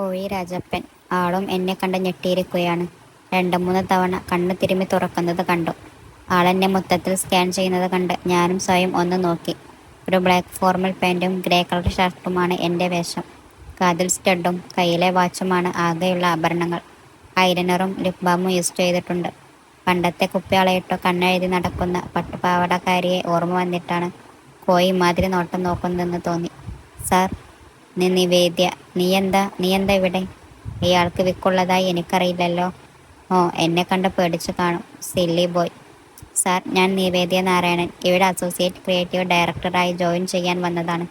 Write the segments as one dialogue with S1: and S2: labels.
S1: കോഴി രാജപ്പൻ. ആളും എന്നെ കണ്ട് ഞെട്ടിയിരിക്കുകയാണ്. രണ്ട് മൂന്ന് തവണ കണ്ണ് തിരുമ്മി തുറക്കുന്നത് കണ്ടു. ആളെന്നെ മൊത്തത്തിൽ സ്കാൻ ചെയ്യുന്നത് കണ്ട് ഞാനും സ്വയം ഒന്ന് നോക്കി. ഒരു ബ്ലാക്ക് ഫോർമൽ പാന്റും ഗ്രേ കളർ ഷർട്ടുമാണ് എന്റെ വേഷം. കാതിൽ സ്റ്റഡും കയ്യിലെ വാച്ചുമാണ് ആകെയുള്ള ആഭരണങ്ങൾ. ഐലനറും ലിപ് ബാമും യൂസ് ചെയ്തിട്ടുണ്ട്. പണ്ടത്തെ കുപ്പിയാളയിട്ടോ കണ്ണെഴുതി നടക്കുന്ന പട്ടുപാവടക്കാരിയെ ഓർമ്മ വന്നിട്ടാണ് കോയി മാതിരി നോട്ടം നോക്കുന്നതെന്ന് തോന്നി. സാർ നിവേദ്യ നീ എന്താ നീ എന്താ ഇവിടെ? ഇയാൾക്ക് വിക്കുള്ളതായി എനിക്കറിയില്ലല്ലോ. ഓ എന്നെ കണ്ട് പേടിച്ചു കാണും. സില്ലി ബോയ് സാർ ഞാൻ നിവേദ്യ നാരായണൻ. ഇവിടെ അസോസിയേറ്റ് ക്രിയേറ്റീവ് ഡയറക്ടറായി ജോയിൻ ചെയ്യാൻ വന്നതാണ്.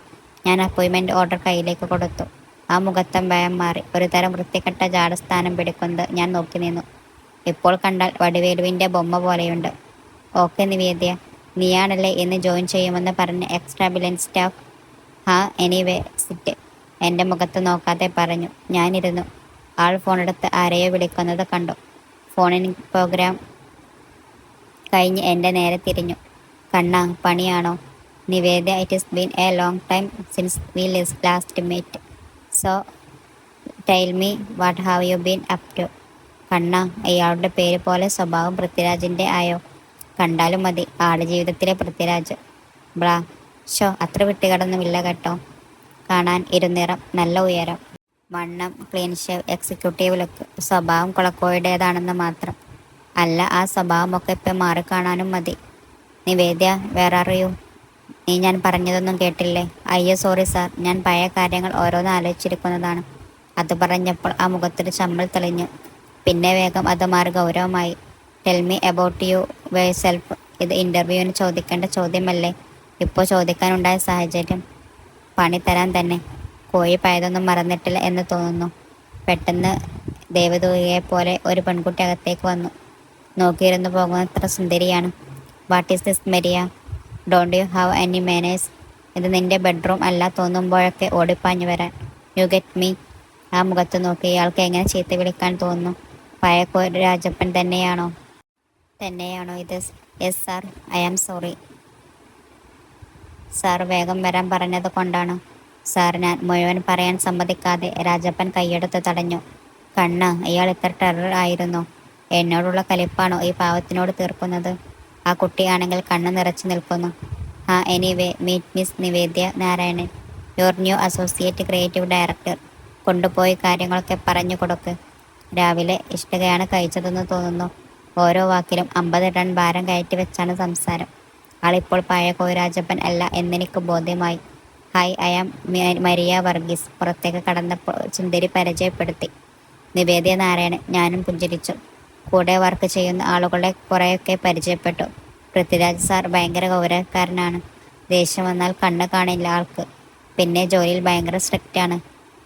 S1: ഞാൻ അപ്പോയിൻമെന്റ് ഓർഡർ കയ്യിലേക്ക് കൊടുത്തു. ആ മുഖത്തം ഭയം മാറി. ഒരു തരം വൃത്തികെട്ട ജാടസ്ഥാനം പിടിക്കുന്നത് ഞാൻ നോക്കി നിന്നു. ഇപ്പോൾ കണ്ടാൽ വടിവേലുവിന്റെ ബൊമ്മ പോലെയുണ്ട്. ഓക്കെ നിവേദ്യ. നീയാണല്ലേ എന്ന് ജോയിൻ ചെയ്യുമെന്ന് പറഞ്ഞ എക്സ്ട്രാ ബിലൻ സ്റ്റാഫ് ഹാ എനിവേ സിറ്റ് എന്റെ മുഖത്ത് നോക്കാതെ പറഞ്ഞു. ഞാനിരുന്നു. ആൾ ഫോണെടുത്ത് ആരെയോ വിളിക്കുന്നത് കണ്ടു. ഫോണിൻ പ്രോഗ്രാം കഴിഞ്ഞ് എന്റെ നേരെ തിരിഞ്ഞു. കണ്ണ പണിയാണോ? Niveda it is been a long time since we Liz last meet so tell me what have you been up to Kanna ഇയാളുടെ പേര് പോലെ സ്വഭാവം പൃഥ്വിരാജിന്റെ ആയോ? കണ്ടാലും മതി. ആട് ജീവിതത്തിലെ പൃഥ്വിരാജ്. ബ്ലാ ഷോ അത്ര വിട്ടുകടൊന്നുമില്ല കേട്ടോ. കാണാൻ ഇരുനിറം നല്ല ഉയരം വണ്ണം ക്ലീൻ ഷേവ് എക്സിക്യൂട്ടീവ് ലുക്ക് സ്വഭാവം കുളക്കോയുടേതാണെന്ന് മാത്രം. അല്ല ആ സ്വഭാവമൊക്കെ ഇപ്പം മാറിക്കാണാനും മതി. നിവേദ്യ വേറെ അറിയൂ നീ ഞാൻ പറഞ്ഞതൊന്നും കേട്ടില്ലേ? അയ്യോ സോറി സാർ. ഞാൻ പഴയ കാര്യങ്ങൾ ഓരോന്ന് ആലോചിച്ചിരിക്കുന്നതാണ്. അത് പറഞ്ഞപ്പോൾ ആ മുഖത്തൊരു ചമ്മൽ തെളിഞ്ഞു. പിന്നെ വേഗം അത് മാറി ഗൗരവമായി. Tell me about yourself ഇത് ഇന്റർവ്യൂവിന് ചോദിക്കേണ്ട ചോദ്യമല്ലേ? ഇപ്പോൾ ചോദിക്കാനുണ്ടായ സാഹചര്യം. പണി തരാൻ തന്നെ കോഴി പയതൊന്നും മറന്നിട്ടില്ല എന്ന് തോന്നുന്നു. പെട്ടെന്ന് ദേവദൂതയെ പോലെ ഒരു പെൺകുട്ടി അകത്തേക്ക് വന്നു. നോക്കിയിരുന്നു പോകുന്നത്ര സുന്ദരിയാണ്. What is this Maria don't you have any manners ഇത് നിന്റെ ബെഡ്റൂം അല്ല തോന്നുമ്പോഴൊക്കെ ഓടിപ്പാഞ്ഞു വരാൻ. യു ഗെറ്റ് മീ ആ മുഖത്ത് നോക്കി ഇയാൾക്ക് എങ്ങനെ ചീത്ത വിളിക്കാൻ തോന്നുന്നു. പഴയ രാജപ്പൻ തന്നെയാണോ? തന്നെയാണോ ഇത്? Yes sir I am sorry sir വേഗം വരാൻ പറഞ്ഞത് കൊണ്ടാണ്. സാർ ഞാൻ മുഴുവൻ പറയാൻ സമ്മതിക്കാതെ രാജപ്പൻ കൈയെടുത്ത് തടഞ്ഞു. കണ്ണ് ഇയാൾ ഇത്ര ടെറർ ആയിരുന്നു. എന്നോടുള്ള കലിപ്പാണോ ഈ പാവത്തിനോട് തീർക്കുന്നത്? ആ കുട്ടിയാണെങ്കിൽ കണ്ണ് നിറച്ചു നിൽക്കുന്നു. ആ anyway meet miss Nivedya Narayanan your new associate creative director കൊണ്ടുപോയി കാര്യങ്ങളൊക്കെ പറഞ്ഞു കൊടുക്ക്. രാവിലെ ഇഷ്ടകയാണ് കഴിച്ചതെന്ന് തോന്നുന്നു. ഓരോ വാക്കിലും അമ്പത് ടൺ ഭാരം കയറ്റി വെച്ചാണ് സംസാരം. ആളിപ്പോൾ പഴയ കോരാജപ്പൻ അല്ല എന്നെനിക്ക് ബോധ്യമായി. Hi I am Maria Varghese. പുറത്തേക്ക് കടന്നപ്പോൾ സുന്ദരി പരിചയപ്പെടുത്തി നിവേദ്യ നാരായണൻ ഞാനും പുഞ്ചിരിച്ചു. കൂടെ വർക്ക് ചെയ്യുന്ന ആളുകളെ കുറേയൊക്കെ പരിചയപ്പെട്ടു. പൃഥ്വിരാജ് സാർ ഭയങ്കര ഗൗരവക്കാരനാണ്. ദേഷ്യം വന്നാൽ കണ്ണ് കാണില്ല ആൾക്ക്. പിന്നെ ജോലിയിൽ ഭയങ്കര സ്ട്രിക്റ്റ് ആണ്.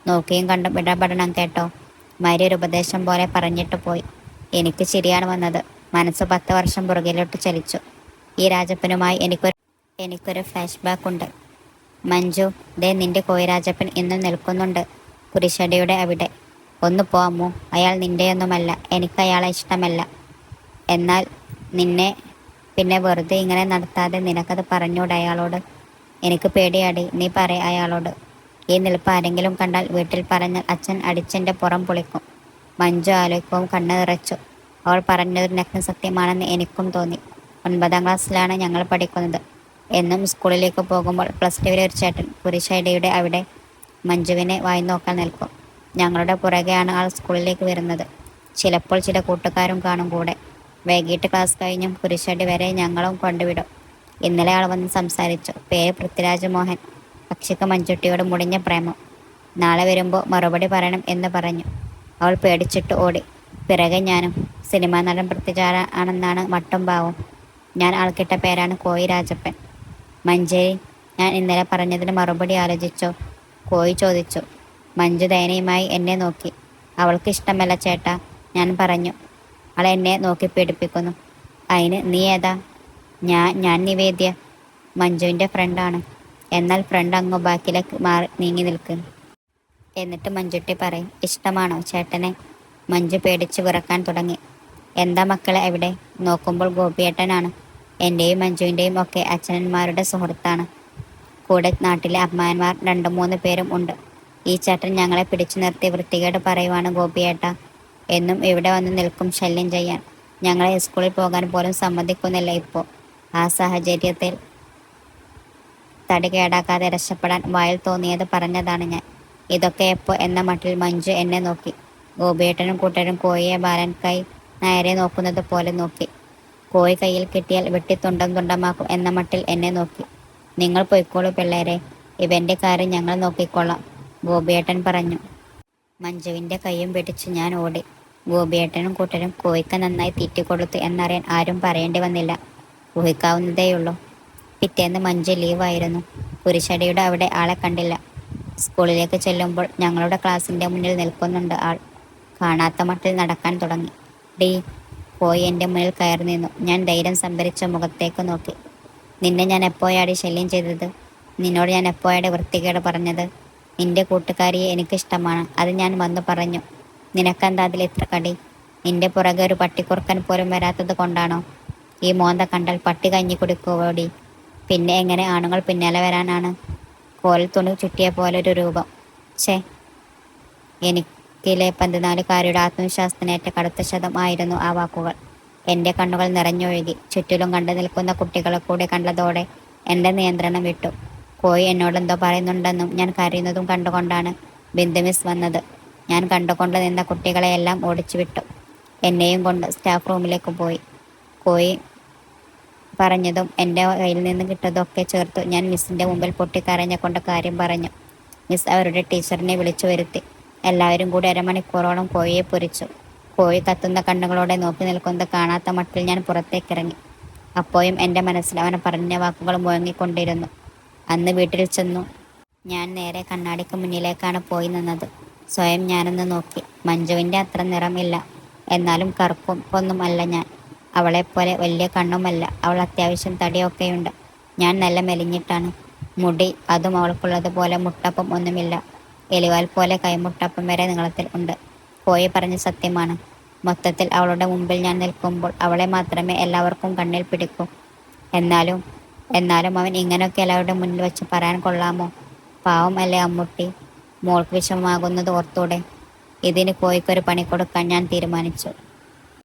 S1: നോക്കിയും കണ്ടും ഇടപെടണം കേട്ടോ. മരി ഒരു ഉപദേശം പോലെ പറഞ്ഞിട്ട് പോയി. എനിക്ക് ശരിയാണ് വന്നത്. മനസ്സ് പത്ത് വർഷം പുറകിലോട്ട് ചലിച്ചു. ഈ രാജപ്പനുമായി എനിക്കൊരു എനിക്കൊരു ഫ്ലാഷ് ബാക്ക് ഉണ്ട്. മഞ്ജു ദേ നിന്റെ കോയരാജപ്പൻ ഇന്നും നിൽക്കുന്നുണ്ട്. കുരിശടിയുടെ അവിടെ. ഒന്ന് പോവാമോ അയാൾ നിന്റെയൊന്നുമല്ല എനിക്ക് അയാളെ ഇഷ്ടമല്ല. എന്നാൽ നിന്നെ പിന്നെ വെറുതെ ഇങ്ങനെ നടത്താതെ നിനക്കത് പറഞ്ഞൂടെ അയാളോട്? എനിക്ക് പേടിയാടി നീ പറ അയാളോട്. ഈ നിൽപ്പ് ആരെങ്കിലും കണ്ടാൽ വീട്ടിൽ പറഞ്ഞാൽ അച്ഛൻ അടിച്ചെന്റെ പുറം പൊളിക്കും. മഞ്ജു ആലോചിക്കവും കണ്ണു നിറച്ചു. അവൾ പറഞ്ഞതൊരു നഗ്ന സത്യമാണെന്ന് എനിക്കും തോന്നി. ഒൻപതാം ക്ലാസ്സിലാണ് ഞങ്ങൾ പഠിക്കുന്നത്. എന്നും സ്കൂളിലേക്ക് പോകുമ്പോൾ പ്ലസ് ടുവിലെ ഒരു ചേട്ടൻ കുരിശൈഡയുടെ അവിടെ മഞ്ജുവിനെ വായി നോക്കാൻ നിൽക്കും. ഞങ്ങളുടെ പുറകെയാണ് ആൾ സ്കൂളിലേക്ക് വരുന്നത്. ചിലപ്പോൾ ചില കൂട്ടുകാരും കാണും കൂടെ. വൈകിട്ട് ക്ലാസ് കഴിഞ്ഞും കുരിശടി വരെ ഞങ്ങളും കൊണ്ടുവിടും. ഇന്നലെ ആൾ വന്ന് സംസാരിച്ചു. പേര് പൃഥ്വിരാജ് മോഹൻ. പക്ഷിക്ക് മഞ്ജുട്ടിയോട് മുടിഞ്ഞ പ്രേമം. നാളെ വരുമ്പോൾ മറുപടി പറയണം എന്ന് പറഞ്ഞു. അവൾ പേടിച്ചിട്ട് ഓടി. പിറകെ ഞാനും. സിനിമാ നടൻ പൃഥ്വിരാജ ആണെന്നാണ് മട്ടും ഭാവം. ഞാൻ ആൾക്കിട്ട പേരാണ് കോയി രാജപ്പൻ. മഞ്ചേരി ഞാൻ ഇന്നലെ പറഞ്ഞതിന് മറുപടി ആലോചിച്ചോ? കോയി ചോദിച്ചു. മഞ്ജു ദയനീയമായി എന്നെ നോക്കി. അവൾക്ക് ഇഷ്ടമല്ല ചേട്ടാ ഞാൻ പറഞ്ഞു. അവൾ എന്നെ നോക്കി പീഡിപ്പിക്കുന്നു അതിന് നീ ഏതാ? ഞാൻ ഞാൻ നിവേദ്യ. മഞ്ജുവിന്റെ ഫ്രണ്ടാണ്. എന്നാൽ ഫ്രണ്ട് അങ്ങ് ബാക്കിലേക്ക് മാറി നീങ്ങി നിൽക്കും. എന്നിട്ട് മഞ്ജുട്ടി പറയും ഇഷ്ടമാണോ ചേട്ടനെ? മഞ്ജു പേടിച്ച് വിറക്കാൻ തുടങ്ങി. എന്താ മക്കളെ എവിടെ നോക്കുമ്പോൾ ഗോപിയേട്ടനാണ്. എന്റെയും മഞ്ജുവിന്റെയും ഒക്കെ അച്ഛനന്മാരുടെ സുഹൃത്താണ്. കൂടെ നാട്ടിലെ അമ്മാന്മാർ രണ്ടു മൂന്ന് പേരും ഉണ്ട്. ഈ ചേട്ടൻ ഞങ്ങളെ പിടിച്ചു നിർത്തി വൃത്തികേട് പറയുവാണ് ഗോപിയേട്ട. എന്നും ഇവിടെ വന്ന് നിൽക്കും ശല്യം ചെയ്യാൻ. ഞങ്ങളെ സ്കൂളിൽ പോകാൻ പോലും സമ്മതിക്കുന്നില്ല ഇപ്പോൾ ആ സാഹചര്യത്തിൽ തടി കേടാക്കാതെ രക്ഷപ്പെടാൻ വായിൽ തോന്നിയത് പറഞ്ഞതാണ് ഞാൻ. ഇതൊക്കെ എപ്പോൾ എന്ന മട്ടിൽ മഞ്ജു എന്നെ നോക്കി. ഗോപിയേട്ടനും കൂട്ടരും ബാലൻ കൈ നേരെ നോക്കുന്നത് പോലെ നോക്കി. കോഴി കയ്യിൽ കിട്ടിയാൽ വെട്ടി തുണ്ടം തുണ്ടമാക്കും എന്ന മട്ടിൽ എന്നെ നോക്കി. നിങ്ങൾ പൊയ്ക്കോളൂ പിള്ളേരെ. ഇവന്റെ കാര്യം ഞങ്ങൾ നോക്കിക്കൊള്ളാം ഗോപിയേട്ടൻ പറഞ്ഞു. മഞ്ജുവിന്റെ കൈയും പിടിച്ച് ഞാൻ ഓടി. ഗോപിയേട്ടനും കൂട്ടരും കോഴിക്ക് നന്നായി തീറ്റിക്കൊടുത്തു എന്നറിയാൻ ആരും പറയേണ്ടി വന്നില്ല. ഊഹിക്കാവുന്നതേയുള്ളൂ. പിറ്റേന്ന് മഞ്ജു ലീവായിരുന്നു. കുരിശടിയുടെ അവിടെ ആളെ കണ്ടില്ല. സ്കൂളിലേക്ക് ചെല്ലുമ്പോൾ ഞങ്ങളുടെ ക്ലാസ്സിന്റെ മുന്നിൽ നിൽക്കുന്നുണ്ട് ആൾ. കാണാത്ത മട്ടിൽ നടക്കാൻ തുടങ്ങി. ഡീ പോയി എന്റെ മുന്നിൽ കയറി നിന്നു. ഞാൻ ധൈര്യം സംഭരിച്ച മുഖത്തേക്ക് നോക്കി. നിന്നെ ഞാൻ എപ്പോഴാടി ശല്യം ചെയ്തത്? നിന്നോട് ഞാൻ എപ്പോഴാടി വൃത്തികേട് പറഞ്ഞത്? നിന്റെ കൂട്ടുകാരിയെ എനിക്കിഷ്ടമാണ്. അത് ഞാൻ വന്നു പറഞ്ഞു. നിനക്കെന്താ അതിൽ ഇത്ര കടി? നിന്റെ പുറകെ ഒരു പട്ടിക്കുറുക്കൻ പോലും വരാത്തത് കൊണ്ടാണോ? ഈ മോന്ത കണ്ടാൽ പട്ടി കഞ്ഞി കുടിക്കുവോടി? പിന്നെ എങ്ങനെ ആണുങ്ങൾ പിന്നാലെ വരാനാണ്? കോലിൽ തുണി ചുറ്റിയ പോലെ ഒരു രൂപം. ഛേ എനിക്കിലെ പതിനാലുകാരുടെ ആത്മവിശ്വാസത്തിനേറ്റ കടുത്ത ശതമായിരുന്നു ആ വാക്കുകൾ. എന്റെ കണ്ണുകൾ നിറഞ്ഞൊഴുകി ചുറ്റിലും കണ്ടു നിൽക്കുന്ന കുട്ടികളെ കൂടെ കണ്ടതോടെ എന്റെ നിയന്ത്രണം വിട്ടു. കോയി എന്നോട് എന്തോ പറയുന്നുണ്ടെന്നും ഞാൻ കരയുന്നതും കണ്ടുകൊണ്ടാണ് ബിന്ദു മിസ് വന്നത്. ഞാൻ കണ്ടുകൊണ്ട് നിന്ന കുട്ടികളെയെല്ലാം ഓടിച്ചു വിട്ടു. എന്നെയും കൊണ്ട് സ്റ്റാഫ് റൂമിലേക്ക് പോയി. കോയി പറഞ്ഞതും എന്റെ കയ്യിൽ നിന്ന് കിട്ടതൊക്കെ ചേർത്തു ഞാൻ മിസ്സിന്റെ മുമ്പിൽ പൊട്ടിക്കരഞ്ഞ കൊണ്ട് കാര്യം പറഞ്ഞു. മിസ് അവരുടെ ടീച്ചറിനെ വിളിച്ചു വരുത്തി. എല്ലാവരും കൂടി അരമണിക്കൂറോളം കോഴിയെ പൊരിച്ചു. കോഴി കത്തുന്ന കണ്ണുകളോടെ നോക്കി നിൽക്കുന്നത് കാണാത്ത മട്ടിൽ ഞാൻ പുറത്തേക്കിറങ്ങി. അപ്പോഴും എന്റെ മനസ്സിൽ അവനെ പറഞ്ഞ വാക്കുകൾ മുഴങ്ങിക്കൊണ്ടിരുന്നു. അന്ന് വീട്ടിൽ ചെന്നു. ഞാൻ നേരെ കണ്ണാടിക്ക് മുന്നിലേക്കാണ് പോയി നിന്നത്. സ്വയം ഞാനൊന്ന് നോക്കി. മഞ്ജുവിന്റെ അത്ര നിറമില്ല. എന്നാലും കറുപ്പും ഒന്നും അല്ല ഞാൻ. അവളെപ്പോലെ വലിയ കണ്ണുമല്ല. അവൾ അത്യാവശ്യം തടിയൊക്കെയുണ്ട്. ഞാൻ നല്ല മെലിഞ്ഞിട്ടാണ്. മുടി അതും അവൾക്കുള്ളതുപോലെ മുട്ടപ്പം ഒന്നുമില്ല. എലിവാൽ പോലെ കൈമുട്ടപ്പം വരെ നീളത്തിൽ ഉണ്ട്. പോയി പറഞ്ഞ സത്യമാണ്. മൊത്തത്തിൽ അവളുടെ മുമ്പിൽ ഞാൻ നിൽക്കുമ്പോൾ അവളെ മാത്രമേ എല്ലാവർക്കും കണ്ണിൽ പിടിക്കൂ. എന്നാലും എന്നാലും അവൻ ഇങ്ങനെയൊക്കെ എല്ലാവരുടെ മുന്നിൽ വെച്ച് പറയാൻ കൊള്ളാമോ? പാവം അല്ലേ അമ്മുട്ടി? മോൾക്ക് വിഷമമാകുന്നത് ഓർത്തൂടെ? ഇതിന് കോയിക്കൊരു പണി കൊടുക്കാൻ ഞാൻ തീരുമാനിച്ചു.